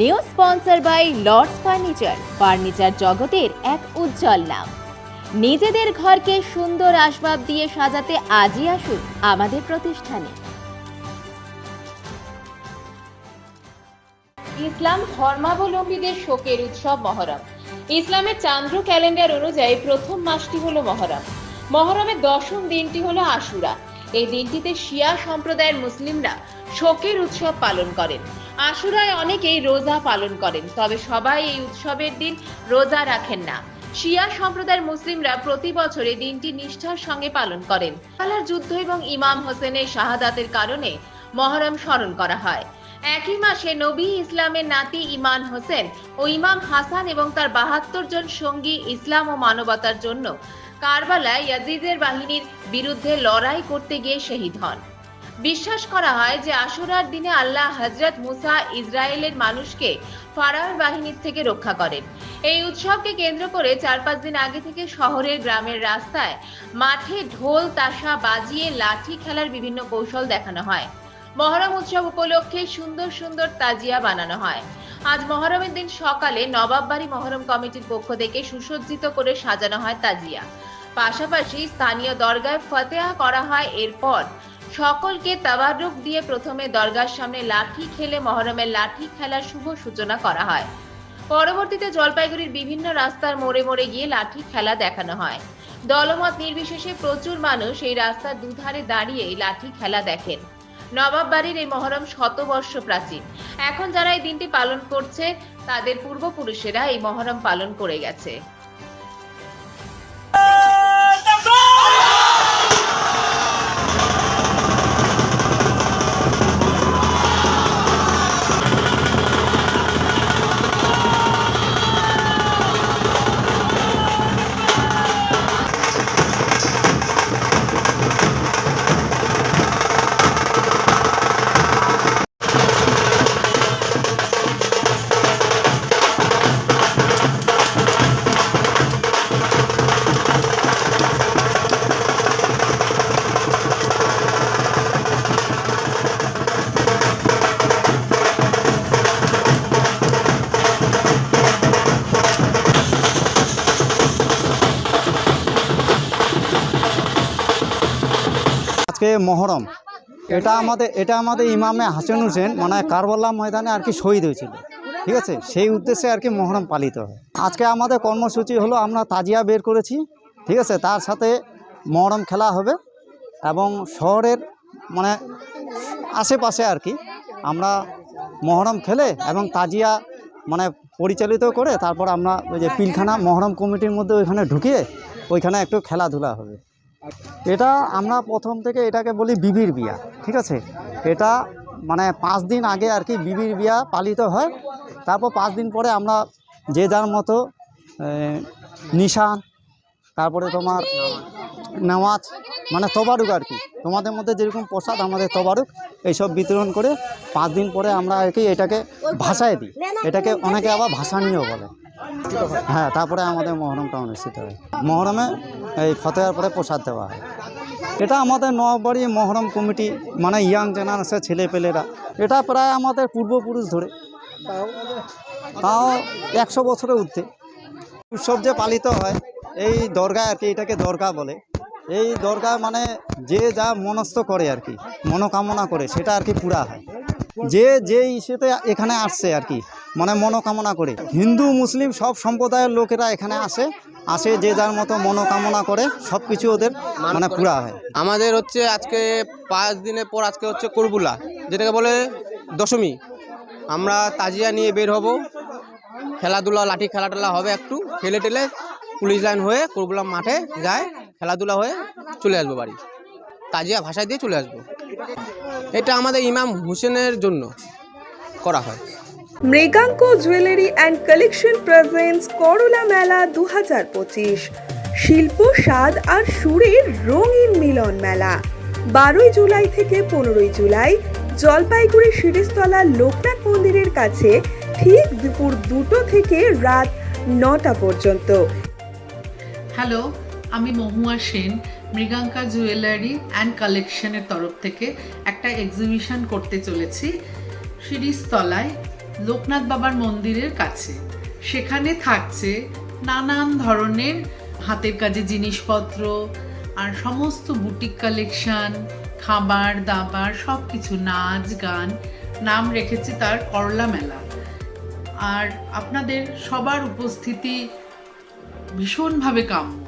New sponsor by Lords furniture. Furniture জগতের এক উজ্জ্বল নাম। নিজেদের ঘরকে সুন্দর আসবাব দিয়ে সাজাতে আজই আসুন আমাদের প্রতিষ্ঠানে। ইসলাম ধর্মাবলম্বীদের শোকের উৎসব মহরম। ইসলামের চান্দ্র ক্যালেন্ডার অনুযায়ী প্রথম মাসটি হলো মহরম। মহরমের দশম দিনটি হলো আশুরা। এই দিনটিতে শিয়া সম্প্রদায়ের মুসলিমরা শোকের উৎসব পালন করেন। আশুরায় অনেকেই রোজা পালন করেন, তবে সবাই এই উৎসবের দিন রোজা রাখেন না। শিয়া সম্প্রদায়ের মুসলিমরা প্রতি বছর এই দিনটি নিষ্ঠার সঙ্গে পালন করেন। কালার যুদ্ধ এবং ইমাম হোসেনের শাহাদাতের কারণে মহরম স্মরণ করা হয়। একই মাসে নবী ইসলামের নাতি ইমান হোসেন ও ইমাম হাসান এবং তার বাহাত্তর জন সঙ্গী ইসলাম ও মানবতার জন্য কারবালায় ইয়াজিদের বাহিনীর বিরুদ্ধে লড়াই করতে গিয়ে শহীদ হন। বিশ্বাস করা হয় যে আশুরার দিনে আল্লাহ হজরত মুসা ইসরায়েলের মানুষকে ফারাওয়ের বাহিনীর থেকে রক্ষা করেন। এই উৎসবকে কেন্দ্র করে চার পাঁচ দিন আগে থেকে শহরের গ্রামের রাস্তায় মাঠে ঢোল, তাসা বাজিয়ে লাঠি খেলার বিভিন্ন কৌশল দেখানো হয়। মহরম উৎসব উপলক্ষে সুন্দর সুন্দর তাজিয়া বানানো হয়। আজ মহরমের দিন সকালে নবাববাড়ি মহরম কমিটির পক্ষ থেকে সুসজ্জিত করে সাজানো হয় তাজিয়া। পাশাপাশি স্থানীয় দরগায় ফতেহা করা হয়। এরপর সকলকে তাবারুক দিয়ে প্রথমে দরগার সামনে লাঠি খেলে মহরমের লাঠি খেলার শুভ সূচনা করা হয়। পরবর্তীতে জলপাইগুড়ির বিভিন্ন রাস্তার মোড়ে মোড়ে গিয়ে লাঠি খেলা দেখানো হয়। দলমত নির্বিশেষে প্রচুর মানুষ এই রাস্তার দুধারে দাঁড়িয়ে লাঠি খেলা দেখেন। নবাব বাড়ির এই মহরম শতবর্ষ প্রাচীন। এখন যারা এই দিনটি পালন করছে, তাদের পূর্বপুরুষেরা এই মহরম পালন করে গেছে। মহরম। এটা আমাদের এটা আমাদের ইমামে হাসান হোসেন মানে কারবাল্লা ময়দানে আর কি শহীদ হয়েছিল। ঠিক আছে? সেই উদ্দেশ্যে আর কি মহরম পালিত হয়। আজকে আমাদের কর্মসূচি হলো, আমরা তাজিয়া বের করেছি। ঠিক আছে? তার সাথে মহরম খেলা হবে এবং শহরের মানে আশেপাশে আর কি আমরা মহরম খেলে এবং তাজিয়া মানে পরিচালিত করে তারপর আমরা ওই যে পিলখানা মহরম কমিটির মধ্যে ওইখানে ঢুকিয়ে ওইখানে একটু খেলাধুলা হবে। এটা আমরা প্রথম থেকে এটাকে বলি বিবির বিয়া, ঠিক আছে? এটা মানে পাঁচ দিন আগে আর কি বিবির বিয়া পালিত হয়। তারপর পাঁচ দিন পরে আমরা যে যার মতো নিশান, তারপরে তোমার নেওয়াজ মানে তবারুক আর কি, তোমাদের মধ্যে যেরকম প্রসাদ, আমাদের তবারুক, এইসব বিতরণ করে পাঁচ দিন পরে আমরা আর কি এটাকে ভাষায় দিই। এটাকে অনেকে আবার ভাসানিও বলে। হ্যাঁ তারপরে আমাদের মহরমটা অনুষ্ঠিত হয়। মহরমে এই ফতেহার পরে প্রসাদ দেওয়া হয়। এটা আমাদের নবাবাড়ি মহরম কমিটি মানে ইয়াং জেনারেশন ছেলেপেলেরা। এটা প্রায় আমাদের পূর্বপুরুষ ধরে। তাও একশো বছরে উঠতে উৎসব যে পালিত হয়, এই দরগা আর কি, এটাকে দরগা বলে। এই দরগা মানে যে যা মনস্থ করে আর কি, মনোকামনা করে, সেটা আর কি পুরা হয়। যে যে ইস্যুতে এখানে আসছে আর কি মানে মনোকামনা করে। হিন্দু, মুসলিম সব সম্প্রদায়ের লোকেরা এখানে আসে আসে যে যার মতো মনোকামনা করে সব কিছু ওদের মানে পুরা হয়। আমাদের হচ্ছে আজকে পাঁচ দিনের পর আজকে হচ্ছে করবুলা, যেটাকে বলে দশমী। আমরা তাজিয়া নিয়ে বের হব। খেলাধুলা, লাঠি খেলা টেলা হবে একটু খেলে টেলে পুলিশ লাইন হয়ে করবুলা মাঠে যায়, খেলাধুলা হয়ে চলে আসব বাড়ি। তাজিয়া ভাষায় দিয়ে চলে আসব। এটা আমাদের ইমাম হোসেনের জন্য করা হয়। Mriganka jewellery and collection presents করলা মেলা দু হাজার পঁচিশ। শিল্প স্বাদ আর সুরের রঙিন মিলন মেলা। বারোই জুলাই থেকে পনেরোই জুলাই জলপাইগুড়ি শিরিষতলা লোকনাথ মন্দিরের কাছে ঠিক দুপুর দুটো থেকে রাত নটা পর্যন্ত। হ্যালো আমি মহুয়া সেন। মৃগাঙ্কা জুয়েলারি অ্যান্ড কালেকশনের তরফ থেকে একটা এক্সিবিশন করতে চলেছি শিরিষতলায় লোকনাথ বাবার মন্দিরের কাছে। সেখানে থাকছে নানান ধরনের হাতের কাজে জিনিসপত্র আর সমস্ত বুটিক কালেকশন, খাবার, দাবার সব কিছু নাচ, গান, নাম রেখেছে তার করলা মেলা। আর আপনাদের সবার উপস্থিতি ভীষণভাবে কাম্য।